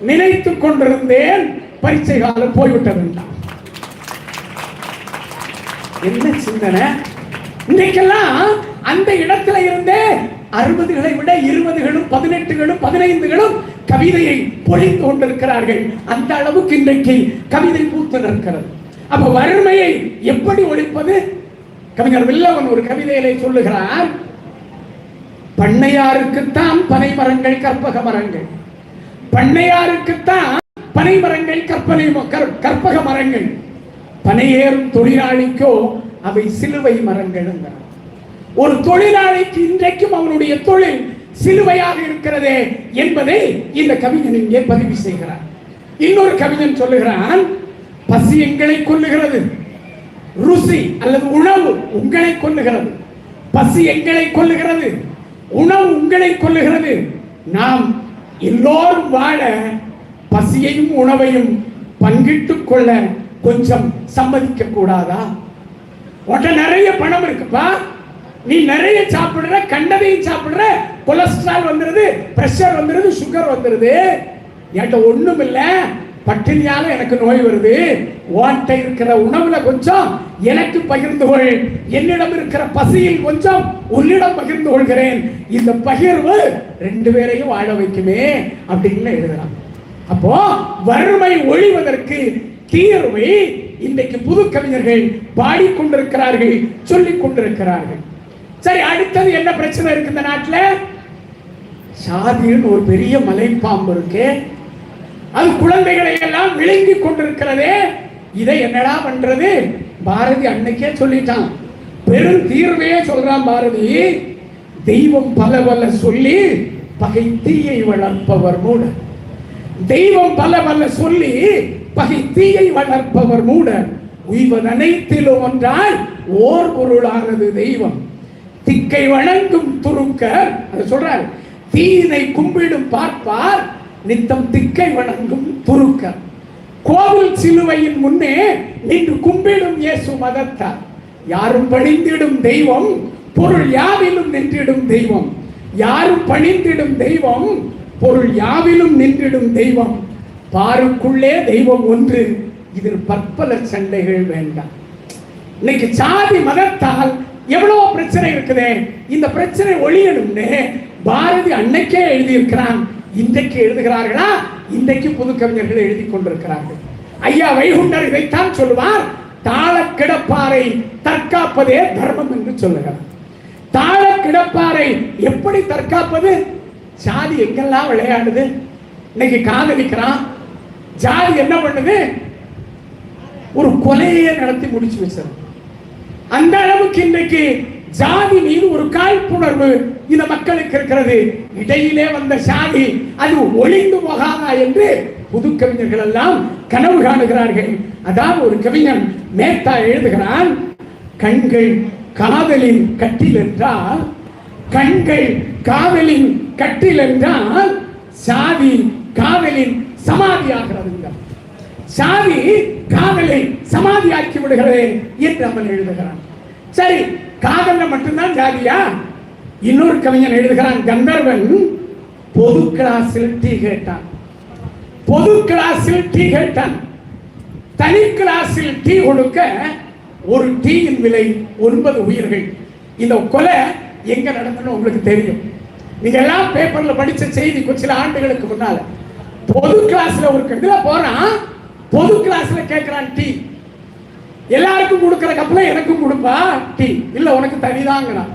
நினைத்துக் கொண்டிருந்தேன் பரீட்சை காலம் போய்விட்டது என்ன சிந்தனை? இன்னைக்கெல்லாம் அந்த இடத்துல இருந்தே அறுபதுகளை விட இருபதுகளும் பதினெட்டுகளும் பதினைந்துகளும் கவிதையை பொழிந்து கொண்டிருக்கிறார்கள். அந்த அளவுக்கு இன்றைக்கு கவிதை பூத்து நிற்கிறது. அப்ப வறுமையை எப்படி ஒழிப்பது? கவிஞர் வில்லவன் ஒரு கவிதையிலே சொல்லுகிறார் பண்ணையாருக்குத்தான் பனை மரங்கள் கற்பக மரங்கள். பண்ணையாருக்குத்தான் பனை மரங்கள் கற்பனை கற்- கற்பக மரங்கள். பனையேறும் தொழிலாளிக்கோ அவை சிலுவை மரங்கள் ஒரு தொழிலாளிக்கு இன்றைக்கும் அவனுடைய தொழில் சிலுவையாக இருக்கிறதே என்பதை இந்த கவிஞன் இங்கே பதிவு செய்கிறார். இன்னொரு கவிஞன் சொல்லுகிறான் பசி எங்களை கொல்லுகிறது ருசி அல்லது உணவு உங்களை கொல்லுகிறது. பசி எங்களை கொல்லுகிறது உணவு உங்களை கொல்லுகிறது. நாம் எல்லோரும் வாழ பசியையும் உணவையும் பங்கிட்டுக் கொள்ள கொஞ்சம் சம்மதிக்க கூடாதா? உன்கிட்ட நிறைய பணம் இருக்குப்பா நீ நிறைய சாப்பிடுற கண்டதையும் சாப்பிடுற கொலஸ்ட்ரால் வந்துருது பிரஷர் வந்துருது சுகர் வந்துருது. என்கிட்ட ஒண்ணும் இல்லை பட்டினியால எனக்கு நோய் வருது. உன்கிட்ட இருக்கிற உணவுல கொஞ்சம் எனக்கு பகிர்ந்து கொள். என்னிடம் இருக்கிற பசியில் கொஞ்சம் உன்னிடம் பகிர்ந்து கொள்கிறேன். இந்த பகிர்வு ரெண்டு பேரையும் வாழ வைக்குமே அப்படின்னு எழுதுறான். அப்போ வறுமை ஒழிவதற்கு தீர்வை இன்றைக்கு புது கவிஞர்கள் பாடிக்கொண்டிருக்கிறார்கள் சொல்லிக் கொண்டிருக்கிறார்கள். சரி அடுத்தது என்ன பிரச்சனை இருக்கு இந்த நாட்டில்? சாதின்னு ஒரு பெரிய மலைப்பாம்பு இருக்கு. அது குழந்தைகளை எல்லாம் விளங்கி கொண்டிருக்கிறதே. இதை என்னடா பண்றது? பாரதி அன்னைக்கே சொல்லிட்டான். பெரும் தீர்வையே சொல்றான் பாரதி. தெய்வம் பல பல சொல்லி பகை தீயை வளர்ப்பவர் மூட. தெய்வம் பல பல சொல்லி பகை தீயை வளர்ப்பவர் மூட. உய்வன் அனைத்திலும் ஒன்றால் ஓர் பொருளானது தெய்வம். திக்கை வணங்கும் துருக்க அது சொல்றார். தீயினை கும்பிடும் பார்ப்பார் நித்தம் திக்கை வணங்கும் துருக்க. கோவில் சிலுவையின் முன்னே நின்று கும்பிடும் இயேசு மதத்தார் யாரும் பணிந்திடும் தெய்வம் பொருள் யாவிலும் நின்றிடும் தெய்வம். யாரும் பணிந்திடும் தெய்வம் பொருள் யாவிலும் நின்றிடும் தெய்வம். பாருக்குள்ளே தெய்வம் ஒன்று இதில் பற்பல சண்டைகள் வேண்டாம். இன்னைக்கு சாதி மதத்தால் எவ்வளவு பிரச்சனை இருக்குதே. இந்த பிரச்சனை ஒளியணும்னு பாரதி அன்னைக்கே எழுதியிருக்கிறான் இன்றைக்கு எழுதுகிறார்களா? இன்றைக்கு புது கவிஞர்கள் எழுதி கொண்டிருக்கிறார்கள். ஐயா வைகுண்டர் இதைத்தான் சொல்லுவார். தாழ கிடப்பாரை தற்காப்பதே தர்மம் என்று சொல்லுகிறார். தாழ கிடப்பாரை எப்படி தற்காப்பது? சாதி எங்கெல்லாம் விளையாடுது? இன்னைக்கு காதலிக்கிறான். ஜாதி என்ன பண்ணுது? ஒரு கொலையே நடத்தி முடிச்சு வச்சது அந்த அளவுக்கு இன்றைக்கு ஜாதி மீது ஒரு காழ்ப்புணர்வு இந்த மக்களுக்கு இருக்கிறது. இடையிலே வந்த சாதி அது ஒளிந்து போகாதா என்று புது கவிஞர்கள் எல்லாம் கனவு காணுகிறார்கள். அதான் ஒரு கவிஞன் மேத்தா எழுதுகிறான் கண்கள் காதலின் கட்டில் என்றால் கண்கள் காதலின் கட்டில் என்றால் சாதி காதலின் சமாதியாகிறதுங்கிறார் சாதி காதலை சமாதியாக்கி விடுகிறது என்று அவன் எழுதுகிறான். சரி காதல மட்டும்தான் ஜாதியா? இன்னொரு கவிஞன் எழுதுகிறான் கந்தர்வன் பொது கிளாஸில் டீ கேட்டான். பொது கிளாஸில் டீ கேட்டான். தனி கிளாஸில் டீ கொடுக்க ஒரு டீயின் விலை ஒன்பது உயிர்கள். இந்த கொலை எங்க நடந்ததுன்னு உங்களுக்கு தெரியும். நீங்க எல்லாம் பேப்பர்ல படிச்ச செய்தி சில ஆண்டுகளுக்கு முன்னால. பொது கிளாஸ்ல ஒரு இதுல போறான் பொது கிளாஸ்ல கேட்கிறான் டீ. எல்லாருக்கும் கொடுக்கிற கப்பல எனக்கும் கொடுப்பா டீ. இல்ல உனக்கு தனிதாங்கிறான்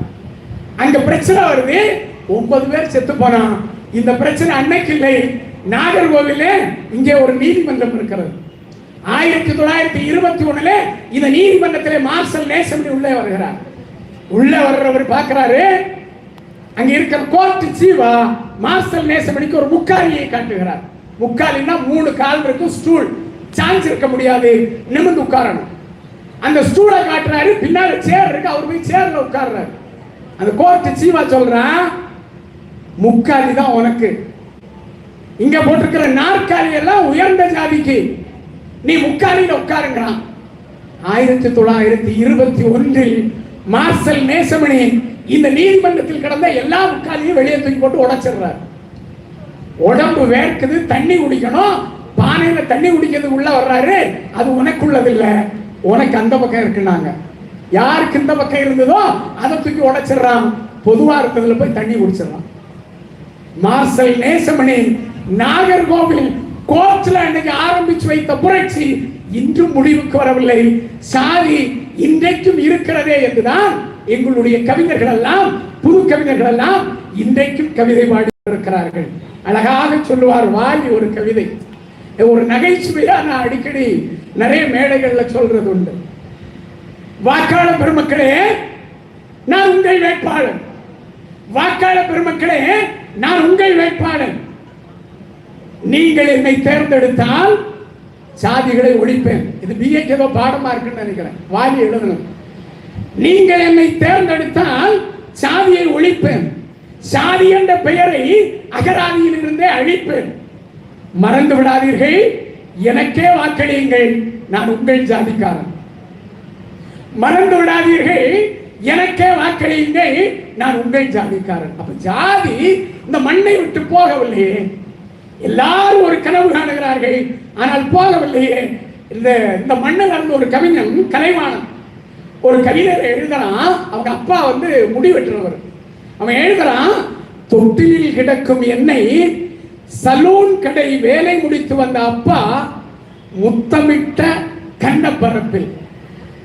அங்க பிரச்சனை வருது. ஒன்பது பேர் செத்து போனான் இந்த பிரச்சனை அன்னைக்கு இல்லை. நாகர்கோவில இங்கே ஒரு நீதிமன்றம் இருக்கிறது. ஆயிரத்தி தொள்ளாயிரத்தி இருபத்தி ஒண்ணுல இந்த நீதிமன்றத்தில் மார்சல் நேசமணி உள்ளே வருகிறார். உள்ளே வர்றவர் பார்க்கிறாரு. அங்க இருக்கிற கோர்ட் சீவா மார்சல் நேசமணிக்கு ஒரு முக்காலியை காட்டுகிறார். முக்காலின்னா மூணு கால் இருக்கும் ஸ்டூல். சான்ஸ் இருக்க முடியாது. நிமிர்ந்து உட்காரணும். அந்த ஸ்டூலை காட்டுறாரு. பின்னாடி சேர் இருக்கு. அவர் போய் சேர்ல உட்கார்றாரு. அந்த கோர்ட்டு சீமா சொல்றான் முக்காலி தான் உனக்கு. இங்க போட்டிருக்கிற நாற்காலி எல்லாம் உயர்ந்த ஜாதிக்கு. நீ முக்காலியில் உட்காருங்கிறான். ஆயிரத்தி தொள்ளாயிரத்தி இருபத்தி ஒன்றில் மார்சல் நேசமணி இந்த நீதிமன்றத்தில் கிடந்த எல்லா முக்காலியும் வெளியே தூக்கி போட்டு உடைச்சிடுறார். உடம்பு வேர்க்குது தண்ணி குடிக்கணும். பானையில தண்ணி குடிக்கிறது உள்ள வர்றாரு. அது உனக்குள்ளது இல்லை உனக்கு அந்த பக்கம் இருக்குனாங்க யாருக்கு இந்த பக்கம் இருந்ததோ அதை தூக்கி உடைச்சிடுறான். பொதுவா இருக்கிறதுல போய் தண்ணி குடிச்சிடறான். மார்சல் நேசமணி நாகர்கோவில் கோர்ட்ல அன்னைக்கு ஆரம்பிச்சு வைத்த புரட்சி இன்றும் முடிவுக்கு வரவில்லை. சாதி இன்றைக்கும் இருக்கிறதே என்றுதான் எங்களுடைய கவிஞர்கள் எல்லாம் புது கவிஞர்கள் எல்லாம் இன்றைக்கும் கவிதை பாடி இருக்கிறார்கள் அழகாக சொல்லுவார் வாலி ஒரு கவிதை. ஒரு நகைச்சுவையா நான் அடிக்கடி நிறைய மேடைகள்ல சொல்றது உண்டு வாக்காளர் பெருமக்களே நான் உங்கள் வேட்பாளர் வாக்காளர் பெருமக்களே நான் உங்கள் வேட்பாளர் நீங்கள் என்னை தேர்ந்தெடுத்தால் சாதிகளை ஒழிப்பேன். இது பிஏக்கு ஏதோ பாடமா இருக்குன்னு நினைக்கிறேன். வாரி எழுதணும். நீங்கள் என்னை தேர்ந்தெடுத்தால் சாதியை ஒழிப்பேன். சாதி என்ற பெயரை அகராதியில் இருந்தே அழிப்பேன். மறந்து விடாதீர்கள். எனக்கே வாக்களியுங்கள். நான் உங்கள் ஜாதிக்காரன் மறந்து விடாதீர்கள். எனக்கே வாக்களியுங்கள். நான் உங்கள் ஜாதிக்காரன். அப்ப ஜாதி இந்த மண்ணை விட்டு போகவில்லையே. எல்லாரும் ஒரு கனவு காணுகிறார்கள். ஆனால் போகவில்லையே. இந்த இந்த மண்ணில் இருந்த ஒரு கவிஞன் கலைவாணன். ஒரு கவிஞர் எழுதுறான் அவங்க அப்பா வந்து முடி வெட்டுறவர். அவன் எழுதுறான் தொட்டிலில் கிடக்கும் எண்ணெய் சலூன் கடை வேலை முடித்து வந்த அப்பா முத்தமிட்ட கண்ணப்பரப்பில்.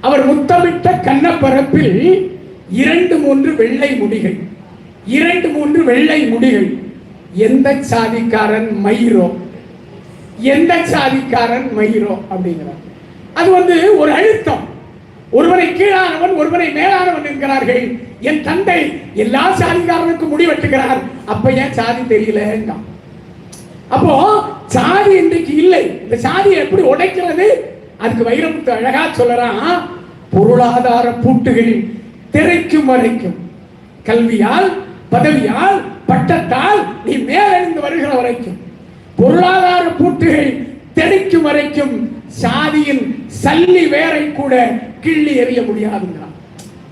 அவர் முத்தமிட்ட கண்ணப்பரப்பில் இரண்டு மூன்று வெள்ளை முடிகள். இரண்டு மூன்று வெள்ளை முடிகள். எந்த சாதிக்காரன் மயிரோ? எந்த சாதிக்காரன் மயிரோ? அப்படிங்கிறார். அது வந்து ஒரு அழுத்தம். ஒருவரை கீழானவன் ஒருவரை மேலானவன் என்கிறார்கள். என் தந்தை எல்லா சாதிக்காரனுக்கும் முடிவெட்டுகிறார் அப்ப ஏன் சாதி தெரியல அப்போ சாதி இன்றைக்கு இல்லை. இந்த சாதியை எப்படி உடைக்கிறது? அதுக்கு வைரமுத்து அழகா சொல்லறான். பொருளாதார பூட்டுகளில் திரைக்கும் வரைக்கும். கல்வியால் பதவியால் பட்டத்தால் நீ மேலெழுந்து வருகிற வரைக்கும். பொருளாதார பூட்டுகள் திரைக்கும் வரைக்கும் சாதியின் சல்லி வேரை கூட கிள்ளி எறிய முடியாதுங்கிறான்.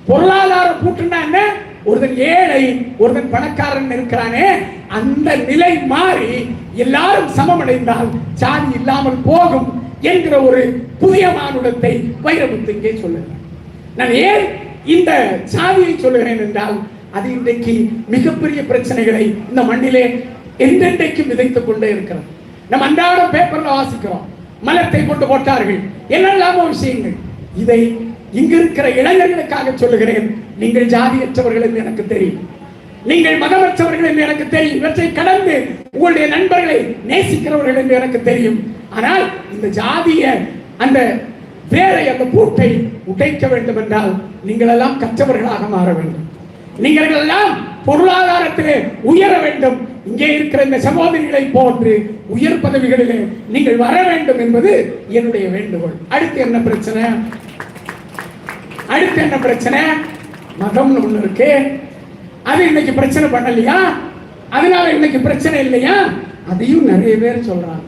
பொருளாதார பூட்டுன்னா என்ன? ஒருத்தன் ஏழை ஒருத்தன் பணக்காரன் இருக்கிறானே அந்த நிலை மாறி எல்லாரும் சமமடைந்தால் சாதி இல்லாமல் போகும் என்கிற ஒரு புதிய மானுடத்தை வைரமுத்து இங்கே சொல்லுகிறார். நான் ஏன் இந்த சாதியை சொல்லுகிறேன் என்றால் அது இன்றைக்கு மிகப்பெரிய பிரச்சனைகளை இந்த மண்ணிலே என்றென்றைக்கும் விதைத்துக் கொண்டே இருக்கிறது. நம்ம அன்றாட பேப்பர்ல வாசிக்கிறோம். மலத்தை கொண்டு போட்டார்கள். என்னெல்லாமோ விஷயங்கள். இதை இங்கு இருக்கிற இளைஞர்களுக்காக சொல்லுகிறேன். நீங்கள் ஜாதியற்றவர்கள் என்று எனக்கு தெரியும். நீங்கள் மதமற்றவர்கள் என்று எனக்கு தெரியும். இவற்றை கடந்து உங்களுடைய நண்பர்களை நேசிக்கிறவர்கள் என்று எனக்கு தெரியும். ஆனால் இந்த ஜாதிய அந்த வேலை அந்த பூட்டை உடைக்க வேண்டும் என்றால் நீங்கள் எல்லாம் கற்றவர்களாக மாற வேண்டும். நீங்கள் எல்லாம் பொருளாதாரத்திலே உயர வேண்டும். இங்கே இருக்கிற இந்த சகோதரிகளை போன்று உயர் பதவிகளிலே நீங்கள் வர வேண்டும் என்பது என்னுடைய வேண்டுகோள். அடுத்து என்ன பிரச்சனை? அடுத்து என்ன பிரச்சனை? மதம்னு ஒண்ணு இருக்கு. அது இன்னைக்கு பிரச்சனை பண்ணலையா? அதனால இன்னைக்கு பிரச்சனை இல்லையா? அதையும் நிறைய பேர் சொல்றாங்க.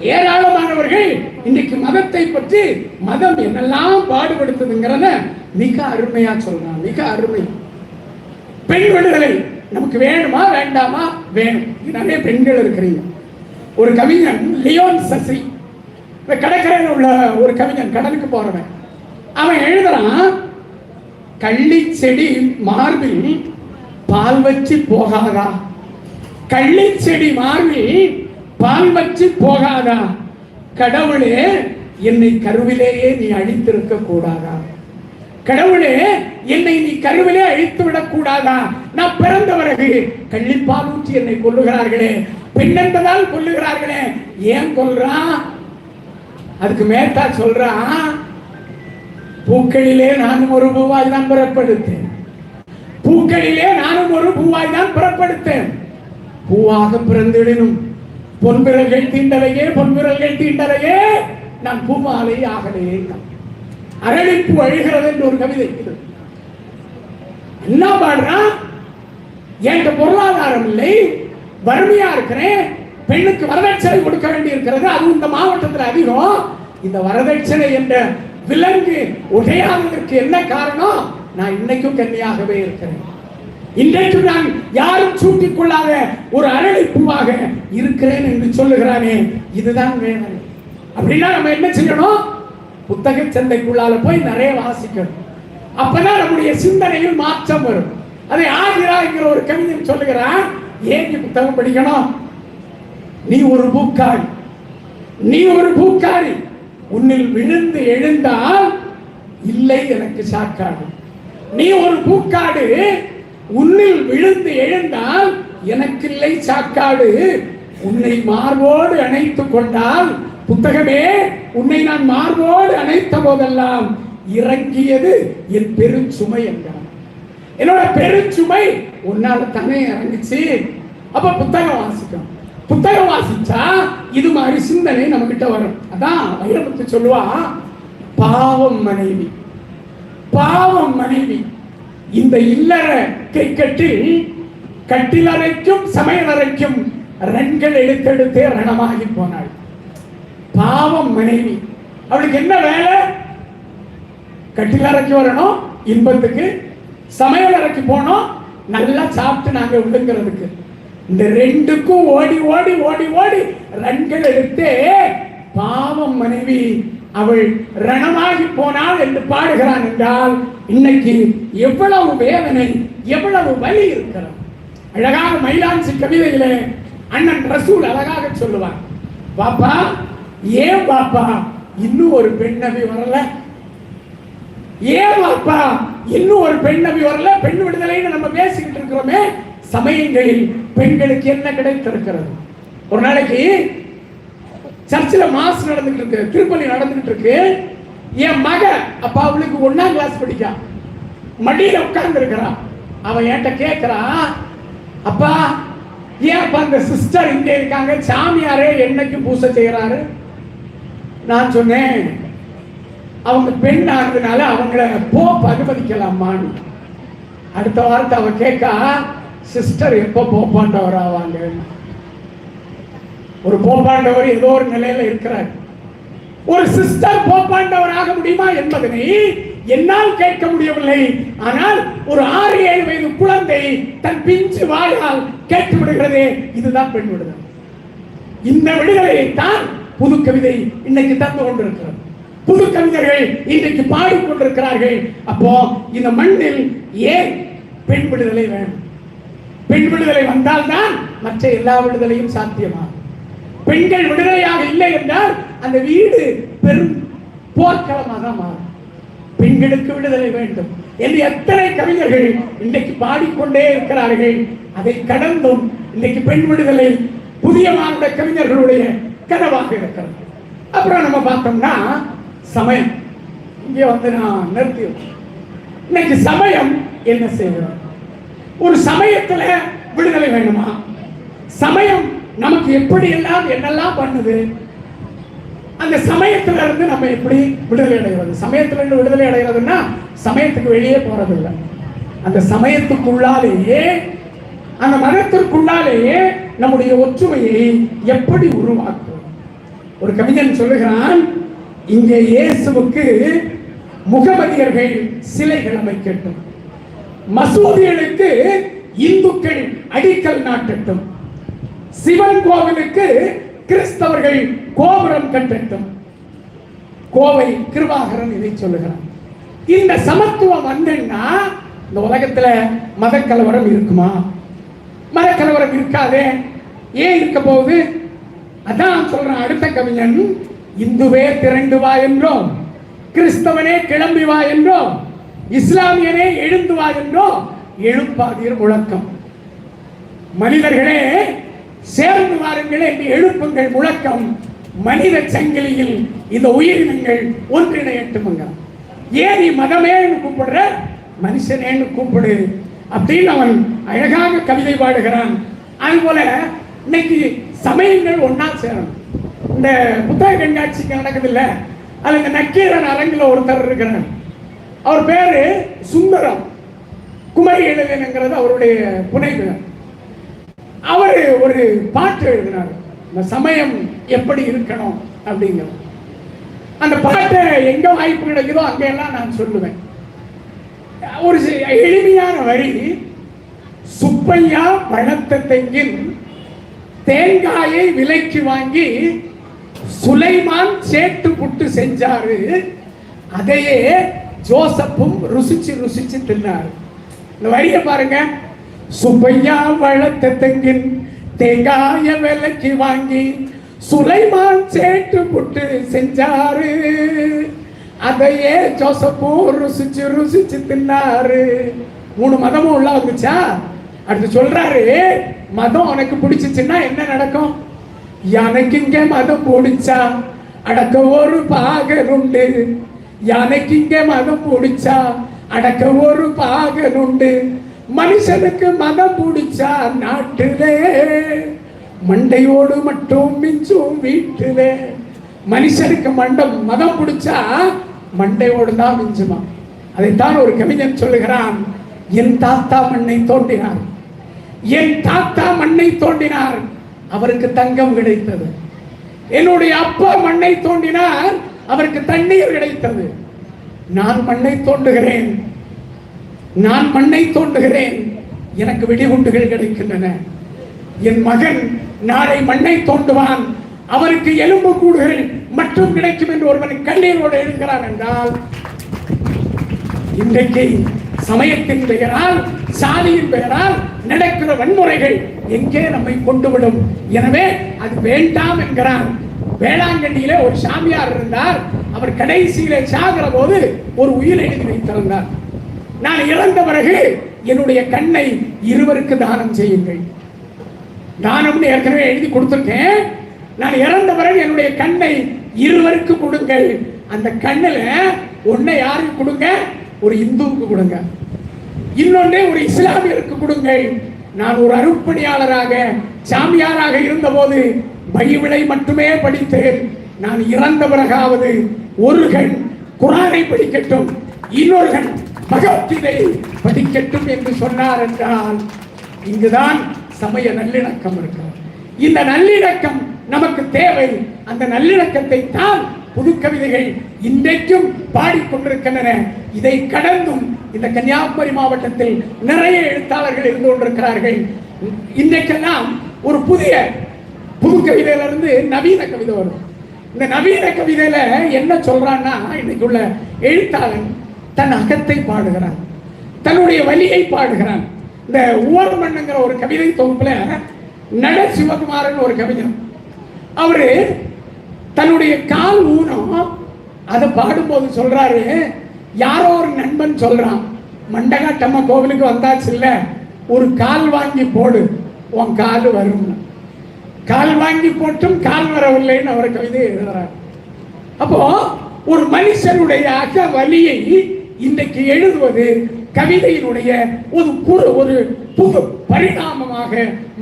ஏராளமானவர்கள் இன்னைக்கு மதத்தை பற்றி மதம் என்னெல்லாம் பாடுபடுத்துதுங்கிறத மிக அருமையா சொல்றான். மிக அருமை. பெண் விடுதலை நமக்கு வேணுமா வேண்டாமா? வேணும். நிறைய பெண்கள் இருக்கிறீங்க. ஒரு கவிஞன் லியோன் சசி இந்த கடற்கரையில் உள்ள ஒரு கவிஞன் கடலுக்கு போறவன். அவன் எழுதுறான் கள்ளி செடி மார்பில் பால் வச்சு போகாதா? கள்ளி செடி மார்பில் பால் வச்சு போகாதா? கடவுளே என்னை கருவிலேயே நீ அழித்திருக்க கூடாதா கடவுளே என்னை நீ கருவிலே அழித்து விடக் கூடாதா நான் பிறந்த பிறகு கள்ளிப்பால் ஊற்றி என்னை கொல்லுகிறார்களே. பின்னண்டதால் கொல்லுகிறார்களே. ஏன் கொல்றான் அதுக்கு மேத்தா சொல்றான் பூக்களிலே நானும் ஒரு பூவாய் தான் பிறப்படுத்தேன். பூக்களிலே நானும் ஒரு பூவாய் தான் பிறப்படுத்தேன். பூவாக பிறந்திடணும். பொன்விரல்கள் தீண்டலையே பொன்விரல்கள் தீண்டலையே. நான் பூமாலை ஆகலையே அரளிப்பு வழிகிறது என்று ஒரு கவிதை இது என்ன பாடுறான் என்கிட்ட பொருளாதாரம் இல்லை வறுமையா இருக்கிறேன் பெண்ணுக்கு வரதட்சணை கொடுக்க வேண்டி இருக்கிறது அதுவும் இந்த மாவட்டத்தில் அதிகம். இந்த வரதட்சணை என்ற விலங்கு உடையாததற்கு என்ன காரணம்? நான் இன்னைக்கும் கன்னியாகவே இருக்கிறேன். இன்றைக்கு நான் யாரும் சூட்டிக் கொள்ளாத ஒரு அரளி பூவாக இருக்கிறேன் என்று சொல்லுகிறானே இதுதான் வேணும் அப்படின்னா நம்ம என்ன செய்யணும்? புத்தக சந்தைக்குள்ளால போய் நிறைய வாசிக்கணும். அப்பதான் நம்முடைய சிந்தனையில் மாற்றம் வரும். அதை ஆகிறாங்கிற ஒரு கவிஞன் சொல்லுகிறான் ஏன் நீ புத்தகம் படிக்கணும்? நீ ஒரு பூக்காரி. நீ ஒரு பூக்காரி. உன்னில் விழுந்து எழுந்தால் இல்லை எனக்கு சாக்காடு. நீ ஒரு பூக்காடு உன்னில் விழுந்து எழுந்தால் எனக்கில்லை சாக்காடு. உன்னை மார்போடு அணைத்து கொண்டால் புத்தகமே உன்னை நான் மார்போடு அணைத்த போதெல்லாம் இறங்கியது என் பெருஞ்சுமை என்றான். என்னோட பெருஞ்சுமை உன்னால தானே இறங்குச்சு. அப்ப புத்தகம் வாசிக்கும். புத்தகம் வாசிச்சா இது மாதிரி சிந்தனை நம்ம கிட்ட வரும். அதான் வைரமுத்து சொல்லுவா பாவம் மனைவி பாவம் மனைவி இந்த இல்லற கிரிக்கெட்டில் கட்டிலறைக்கும் சமையலறைக்கும் ரன்கள் எடுத்தெடுத்தே ரணமாகி போனாள். பாவம் மனைவி. அவளுக்கு என்ன வேலை? கட்டிலறைக்கு வரணும் இன்பத்துக்கு. சமையலறைக்கு போனோம் நல்லா சாப்பிட்டு நாங்க விழுங்கிறதுக்கு இந்த ரெண்டுக்கும் ஓடி ஓடி ஓடி ஓடி ரன்கள் எடுத்தே பாவம் மனைவி. அவள் ரணமாகி போனாள் என்று பாடுகிறான் என்றால் இன்னைக்கு எவ்வளவு வேதனை எவ்வளவு வலி இருக்கிறது. அழகாக மயிலாஞ்சி கவிதையிலே அண்ணன் ரசூல் அழகாக சொல்லுவார் பாப்பா ஏன் பாப்பா இன்னும் ஒரு பெண் நபி வரல? ஏன் பாப்பா இன்னும் ஒரு பெண் நபி வரல? பெண் விடுதலைன்னு நம்ம பேசிக்கிட்டு இருக்கிறோமே சமயங்களில் பெண்களுக்கு என்ன கிடைத்திருக்கிறது? ஒரு நாளைக்கு சர்ச்சில் மாஸ் நடந்துகிட்டு இருக்கு திருப்பலி நடந்துகிட்டு இருக்கு. என் மகன் அப்பா அவளுக்கு ஒன்னாம் கிளாஸ் படிக்கான் மடியில உட்கார்ந்து இருக்கிறான் அவன் என்கிட்ட கேட்கிறான் அப்பா ஏன் அப்பா அந்த சிஸ்டர் இங்கே இருக்காங்க? சாமியாரே என்னைக்கு பூசை செய்கிறாரு? நான் சொன்னேன் அவங்க பெண் ஆனதுனால அவங்கள போப் அனுமதிக்கலாமான்னு. அடுத்த வாரத்தை அவன் கேட்கா சிஸ்டர் எப்போ போப்பாண்டவர் ஆவாங்க ஒரு போப்பாண்டவர் ஏதோ ஒரு நிலையில இருக்கிறார். ஒரு சிஸ்டர் போப்பாண்டவர் ஆக முடியுமா என்பதனை என்னால் கேட்க முடியவில்லை. ஆனால் ஒரு ஆறு ஏழு வயது குழந்தை தன் பிஞ்சு வாயால் கேட்டு விடுகிறதே இதுதான் பெண் விடுதலை. இந்த விடுதலையை தான் புது கவிதை இன்னைக்கு தந்து கொண்டிருக்கிறது. புது கவிஞர்கள் இன்றைக்கு பாடிக்கொண்டிருக்கிறார்கள். அப்போ இந்த மண்ணில் ஏன் பெண் விடுதலை வேணும்? பெண் விடுதலை வந்தால்தான் மற்ற எல்லா விடுதலையும் சாத்தியமாகும். பெண்கள் விடுதலையாக இல்லை என்றால் அந்த வீடு பெரும் போர்க்களமாக மாறும். பெண்களுக்கு விடுதலை வேண்டும் என்று எத்தனை கவிஞர்கள் இன்றைக்கு பாடிக்கொண்டே இருக்கிறார்கள். அதை கடந்தும் இன்றைக்கு பெண் விடுதலை புதிய மாநில கவிஞர்களுடைய கனவாக இருக்கிறது. அப்புறம் நம்ம பார்த்தோம்னா சமயம். இங்கே வந்து நான் நிறுத்தி இன்னைக்கு சமயம் என்ன செய்கிறோம் ஒரு சமயத்துல விடுதலை வேணுமா? சமயம் நமக்கு எப்படி எல்லாம் என்னெல்லாம் பண்ணுது? அந்த சமயத்துல இருந்து நம்ம எப்படி விடுதலை அடைகிறது? சமயத்துல இருந்து விடுதலை அடைகிறதுன்னா சமயத்துக்கு வெளியே போறதில்லை. அந்த சமயத்துக்குள்ளாலேயே அந்த மதத்திற்குள்ளாலேயே நம்முடைய ஒற்றுமையை எப்படி உருவாக்குவோம் ஒரு கவிஞன் சொல்லுகிறான் இங்கே இயேசுவுக்கு முகமதியர்கள் சிலைகள் அமைக்கட்டும். மசூதிகளுக்கு இந்துக்கள் அடிக்கல் நாட்டட்டும். சிவன் கோவிலுக்கு கிறிஸ்தவர்கள் கோபுரம் கட்டட்டும் கோவை கிருபாகரன் இதை சொல்லுகிறான். இந்த சமத்துவம் வந்தேன்னா இந்த உலகத்துல மதக்கலவரம் இருக்குமா? மதக்கலவரம் இருக்காதே. ஏன் இருக்க போகுது? அதான் சொல்றேன் அடுத்த கவிஞன் இந்துவே திரண்டு வா என்றோம். கிறிஸ்தவனே கிளம்பி வா என்றோம். இஸ்லாமியனே எழுந்து வா என்றோம். எழுப்பாதீர் முழக்கம். மனிதர்களே சேர்ந்து வாருங்கள் என்று எழுப்புங்கள் முழக்கம். மனித சங்கிலியில் இந்த உயிரினங்கள் ஒன்றிணையட்டுமுங்க ஏன் நீ மதமேன்னு கூப்பிடுற மனுஷனேன்னு கூப்பிடு அப்படின்னு அவன் அழகாக கவிதை பாடுகிறான். அதுபோல இன்னைக்கு சமயங்கள் ஒன்னா சேரணும். இந்த புத்தக கண்காட்சிக்கு நடக்குது இல்ல அதுல இந்த நக்கீரன் அரங்கில் ஒருத்தர் இருக்கிறார். அவர் பேரு சுந்தரம். குமரி எழுதனுங்கிறது அவருடைய புனைவு அவர் ஒரு பாட்டு எழுதினார். இந்த சமயம் எப்படி இருக்கணும்? அப்படிங்கிறது அந்த பாட்டை எங்க வாய்ப்பு கிடைக்குதோ அங்கெல்லாம் நான் சொல்லுவேன். ஒரு எளிமையான வரி. சுப்பையா வளர்த்த தெங்கின் தேங்காயை விலைக்கு வாங்கி சுலைமான் சேட்டு புட்டு செஞ்சாரு. அதையே ஜோசப்பும் ருசிச்சு ருசிச்சு தின்னாரு. இந்த வரியை பாருங்க. சுப்பையா வளர்த்த தெங்கின் தேங்காய விலைக்கு வாங்கி சுலைமான் சேட்டு புட்டு செஞ்சாரு. அதையே ஜோசப்பும் ருசிச்சு ருசிச்சு தின்னாரு. மூணு மதமும் உள்ள வந்துச்சா அடுத்து சொல்றாரு மதம் உனக்கு பிடிச்சிச்சுன்னா என்ன நடக்கும்? எனக்கு இங்க மதம் பிடிச்சா அடக்க ஒரு பாகருண்டு உண்டு. இங்க மதம் பிடிச்சா அடக்க ஒரு பாகருண்டு உண்டு. மனுஷனுக்கு மதம் பிடிச்சா நாட்டிலே மண்டையோடு மட்டும் மிஞ்சும் வீட்டிலே. மனுஷனுக்கு மண்டம் மதம் பிடிச்சா மண்டையோடு தான் மிஞ்சுமா அதைத்தான் ஒரு கவிஞன் சொல்லுகிறான் என் தாத்தா மண்ணை தோண்டினார். என் தாத்தா மண்ணை தோண்டினார். அவருக்கு தங்கம் கிடைத்தது. என்னுடைய அப்பா மண்ணை தோண்டினார். அவருக்கு தண்ணீர் கிடைத்தது. நான் மண்ணை தோண்டுகிறேன். நான் மண்ணை தோண்டுகிறேன். எனக்கு வெடிகுண்டுகள் கிடைக்கின்றன. என் மகன் நாளை மண்ணை தோண்டுவான். அவருக்கு எலும்பு கூடுகள் மட்டும் கிடைக்கும் என்று ஒருவன் கண்ணீரோடு எழுதுகிறான் என்றால் இன்றைக்கு சமயத்தின் பெயரால் சாதியின் பெயரால் நடக்கிற வன்முறைகள் எங்கே நம்மை கொண்டுவிடும்? எனவே அது வேண்டாம் என்கிறான். வேளாங்கண்ணியிலே ஒரு சாமியார் இருந்தார். அவர் கடைசியிலே சாகிற போது ஒரு உயிர் எழுதி வைத்திருந்தார். நான் இறந்த பிறகு என்னுடைய கண்ணை இருவருக்கு தானம் செய்யுங்கள். தானம்னு ஏற்கனவே எழுதி கொடுத்துருக்கேன். நான் இறந்த பிறகு என்னுடைய கண்ணை இருவருக்கு கொடுங்கள். அந்த கண்ணில் ஒன்னை யாருக்கு கொடுங்க? ஒரு இந்துவுக்கு கொடுங்க. இன்னொன்னே ஒரு இஸ்லாமியருக்கு கொடுங்கள். நான் ஒரு அருப்பணியாளராக சாமியாராக இருந்தபோது பைபிளை மட்டுமே படித்தேன். நான் இறந்த பிறகாவது ஒரு கண் குரானை படிக்கட்டும். இன்னொரு கண் பகவத்கீதை படிக்கட்டும் என்று சொன்னார் என்றால் இங்குதான் சமய நல்லிணக்கம் இருக்கிறது. இந்த நல்லிணக்கம் நமக்கு தேவை. அந்த நல்லிணக்கத்தை தான் புது கவிதைகள் இன்றைக்கும் பாடிக்கொண்டிருக்கின்றன. இதை கடந்தும் இந்த கன்னியாகுமரி மாவட்டத்தில் நிறைய எழுத்தாளர்கள் இருந்து கொண்டிருக்கிறார்கள். இன்றைக்கெல்லாம் ஒரு புதிய புது கவிதையில இருந்து நவீன கவிதை வரும். இந்த நவீன கவிதையில என்ன சொல்றான்னா இன்னைக்கு உள்ள எழுத்தாளன் தன் அகத்தை பாடுகிறான். தன்னுடைய வலியை பாடுகிறான். இந்த உவர்மண்ணுங்கிற ஒரு கவிதை தொகுப்புல நட சிவகுமாரன் ஒரு கவிஞர். அவரு தன்னுடைய கால் ஊனம் அதை பாடும்போது சொல்றாரு யாரோ ஒரு நண்பன் சொல்றான் மண்டகாட்டம்ம கோவிலுக்கு வந்தாச்சு இல்ல ஒரு கால் வாங்கி போடு உன் கால் வரும் கால் வாங்கி போட்டும் கால் வரவில்லைன்னு அவர் கவிதை எழுதுறாரு. அப்போ ஒரு மனுஷனுடைய அக வலியை இன்றைக்கு எழுதுவது கவிதையினுடைய ஒரு குறு ஒரு புது பரிணாமமாக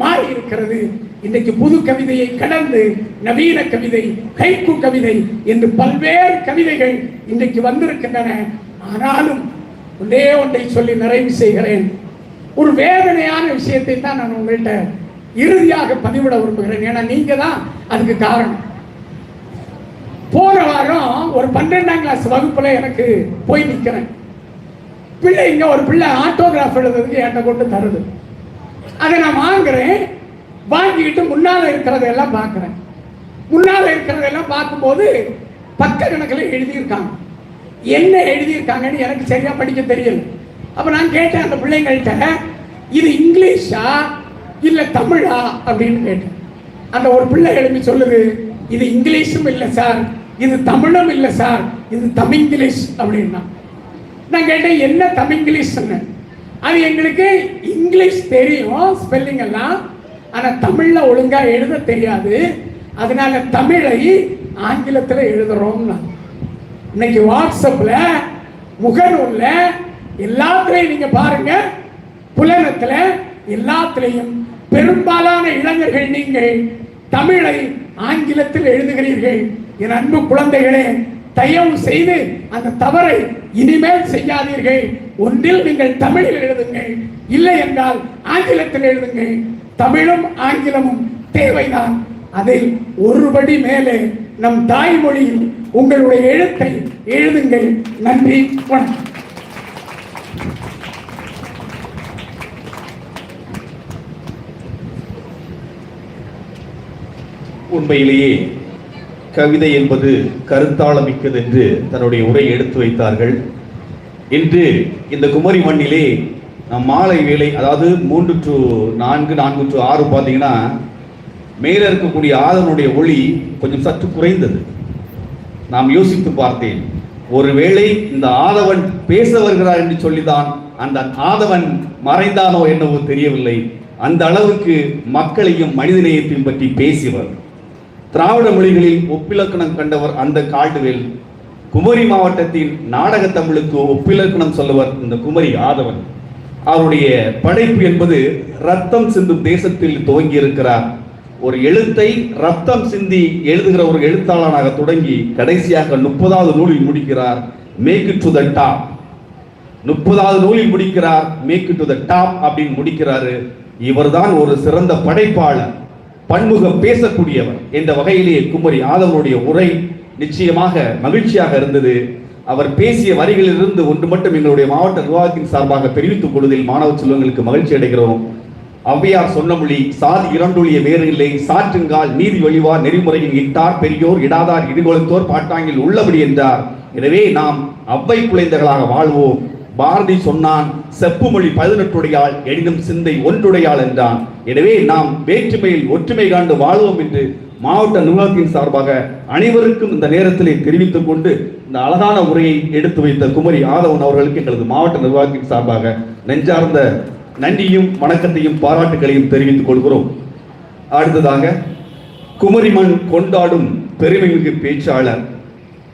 மாறி இருக்கிறது இன்றைக்கு புது கவிதையை கடந்து நவீன கவிதை கைக்கு கவிதை என்று பல்வேறு கவிதைகள் இன்றைக்கு வந்திருக்கின்றன. ஆனாலும் ஒன்றே ஒன்றை சொல்லி நிறைவு செய்கிறேன். ஒரு வேதனையான விஷயத்தை தான் நான் உங்கள்கிட்ட இறுதியாக பதிவிட விரும்புகிறேன். ஏன்னா நீங்க தான் அதுக்கு காரணம். போன வாரம் ஒரு பன்னெண்டாம் கிளாஸ் வகுப்புல எனக்கு போய் நிற்கிறேன் பிள்ளைங்க ஒரு பிள்ளை ஆட்டோகிராஃப் எழுதுறதுக்கு என்கிட்ட கொண்டு தருது. அதை நான் வாங்குறேன். வாங்கிக்கிட்டு முன்னால இருக்கிறதெல்லாம் பார்க்குறேன். முன்னால இருக்கிறதெல்லாம் பார்க்கும்போது பக்க கணக்கில் எழுதியிருக்காங்க. என்ன எழுதியிருக்காங்கன்னு எனக்கு சரியாக படிக்க தெரியல. அப்போ நான் கேட்டேன் அந்த பிள்ளைங்கள்ட்ட இது இங்கிலீஷா? இல்லை தமிழா? அப்படின்னு கேட்டேன். அந்த ஒரு பிள்ளை எழுப்பி சொல்லுது இது இங்கிலீஷும் இல்லை சார். இது தமிழும் இல்லை சார். இது தமிங்கிலீஷ் அப்படின்னா. நான் கேட்டேன் என்ன தமிங்கிலீஷ்னு அது எங்களுக்கு இங்கிலீஷ் தெரியும் ஸ்பெல்லிங் எல்லாம். ஆனால் தமிழில் ஒழுங்காக எழுத தெரியாது. அதனால தமிழை ஆங்கிலத்தில் எழுதுறோம்னா. இன்னைக்கு வாட்ஸ்அப்பில் முகநூலில் எல்லாத்துலேயும் நீங்கள் பாருங்க. புலனத்தில் எல்லாத்துலேயும் பெரும்பாலான இளைஞர்கள் நீங்கள் தமிழை ஆங்கிலத்தில் எழுதுகிறீர்கள். என் அன்பு குழந்தைகளே தயவு செய்து அந்த தவறை இனிமேல் செய்யாதீர்கள். ஒன்றில் நீங்கள் தமிழில் எழுதுங்கள் இல்லை என்றால் ஆங்கிலத்தில் எழுதுங்கள். தமிழும் ஆங்கிலமும் தேவைதான். அதில் ஒருபடி மேலே நம் தாய்மொழியில் உங்களுடைய எழுத்தை எழுதுங்கள். நன்றி வணக்கம். உண்மையிலேயே கவிதை என்பது கருத்தாளமிக்கது என்று தன்னுடைய உரை எடுத்து வைத்தார்கள். இன்று இந்த குமரி மண்ணிலே நம் மாலை வேலை அதாவது மூன்று டு நான்கு நான்கு டு ஆறு பார்த்தீங்கன்னா மேலே இருக்கக்கூடிய ஆதனுடைய ஒளி கொஞ்சம் சற்று குறைந்தது. நாம் யோசித்து பார்த்தேன் ஒருவேளை இந்த ஆதவன் பேச வருகிறார் என்று சொல்லிதான் அந்த ஆதவன் மறைந்தானோ என்னவோ தெரியவில்லை. அந்த அளவுக்கு மக்களையும் மனிதநேயத்தையும் பற்றி பேசியவர். திராவிட மொழிகளில் ஒப்பிலக்கணம் கண்டவர் அந்த கால்டுவேல். குமரி மாவட்டத்தின் நாடக தமிழுக்கு ஒப்பிலக்கணம் சொல்லுவர் இந்த குமரி ஆதவன். அவருடைய படைப்பு என்பது ரத்தம் சிந்தும் தேசத்தில் துவங்கி இருக்கிறார் ஒரு எழுத்தை ரத்தம் சிந்தி எழுதுகிற ஒரு எழுத்தாளனாக தொடங்கி கடைசியாக முப்பதாவது நூலில் முடிக்கிறார் மேக்கு டு த டாப் முப்பதாவது நூலில் முடிக்கிறார் மேக்கு டு த டாப் அப்படின்னு முடிக்கிறாரு. இவர்தான் ஒரு சிறந்த படைப்பாளர். பன்முகம் பேசக்கூடியவர் என்ற வகையிலே குமரி ஆதவனுடைய உரை நிச்சயமாக மகிழ்ச்சியாக இருந்தது. அவர் பேசிய வரிகளிலிருந்து ஒன்று மட்டும் எங்களுடைய மாவட்ட நிர்வாகத்தின் சார்பாக தெரிவித்துக் கொள்வதில் மாணவ செல்வங்களுக்கு மகிழ்ச்சி அடைகிறோம். ஔவையார் சொன்ன மொழி சாதி இரண்டொழிய வேறு இல்லை சாற்றுங்கால் நீதி வழிவார் நெறிமுறையின் இட்டார் பெரியோர் இடாதார் இடுகொழுத்தோர் பாட்டாங்கில் உள்ளபடி என்றார். எனவே நாம் அவ்வை குழந்தைகளாக வாழ்வோம். பாரதி சொன்னான் செப்பு மொழி பதினெட்டுடையாள் எனினும் சிந்தை ஒன்றுடையாள் என்றான். எனவே நாம் வேற்றுமையில் ஒற்றுமை காண்டு வாழ்வோம் என்று மாவட்ட நிர்வாகத்தின் சார்பாக அனைவருக்கும் இந்த நேரத்திலே தெரிவித்துக் கொண்டு இந்த அழகான உரையை எடுத்து வைத்த குமரி ஆதவன் அவர்களுக்கு எங்களது மாவட்ட நிர்வாகத்தின் சார்பாக நெஞ்சார்ந்த நன்றியும் வணக்கத்தையும் பாராட்டுகளையும் தெரிவித்துக் கொள்கிறோம். அடுத்ததாக குமரிமண் கொண்டாடும் பெருமைமிகு பேச்சாளர்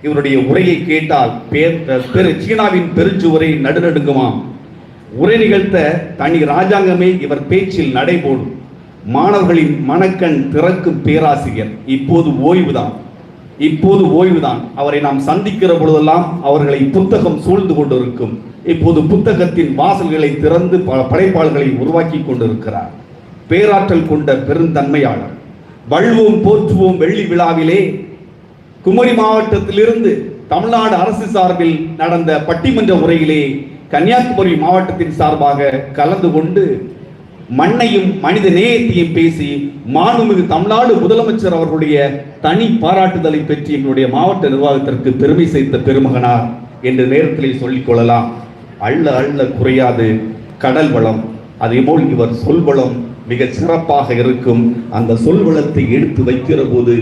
இவருடைய உரையை கேட்டால் பெரு சீனாவின் பெருச்சுவரை நடுநடுங்குமாம். உரை நிகழ்த்த தனி ராஜாங்கமே இவர் பேச்சில் நடைபோடும். மாணவர்களின் மனக்கண் திறக்கும் பேராசிரியர். இப்போது ஓய்வுதான். இப்போது ஓய்வுதான். அவரை நாம் சந்திக்கிற பொழுதெல்லாம் அவர்களை புத்தகம் சூழ்ந்து கொண்டிருக்கும். இப்போது புத்தகத்தின் வாசல்களை திறந்து பல படைப்பாளர்களை உருவாக்கி கொண்டிருக்கிறார். பேராற்றல் கொண்ட பெருந்தன்மையாளர். வள்ளுவோம் போற்றுவோம் வெள்ளி விழாவிலே குமரி மாவட்டத்திலிருந்து தமிழ்நாடு அரசு சார்பில் நடந்த பட்டிமன்ற உரையிலே கன்னியாகுமரி மாவட்டத்தின் சார்பாக கலந்து கொண்டு மண்ணையும் மனித நேயத்தையும் பேசி மாண்புமிகு தமிழ்நாடு முதலமைச்சர் அவர்களுடைய தனி பாராட்டுதலை பற்றி எங்களுடைய மாவட்ட நிர்வாகத்திற்கு பெருமை சேர்த்த பெருமகனார் என்ற நேரத்திலே சொல்லிக் கொள்ளலாம். அள்ள அள்ள குறையாது. கடல் வளம் அதேபோல் இவர் சொல்வளம் மிக சிறப்பாக இருக்கும். அந்த சொல்வளத்தை எடுத்து வைக்கிற போது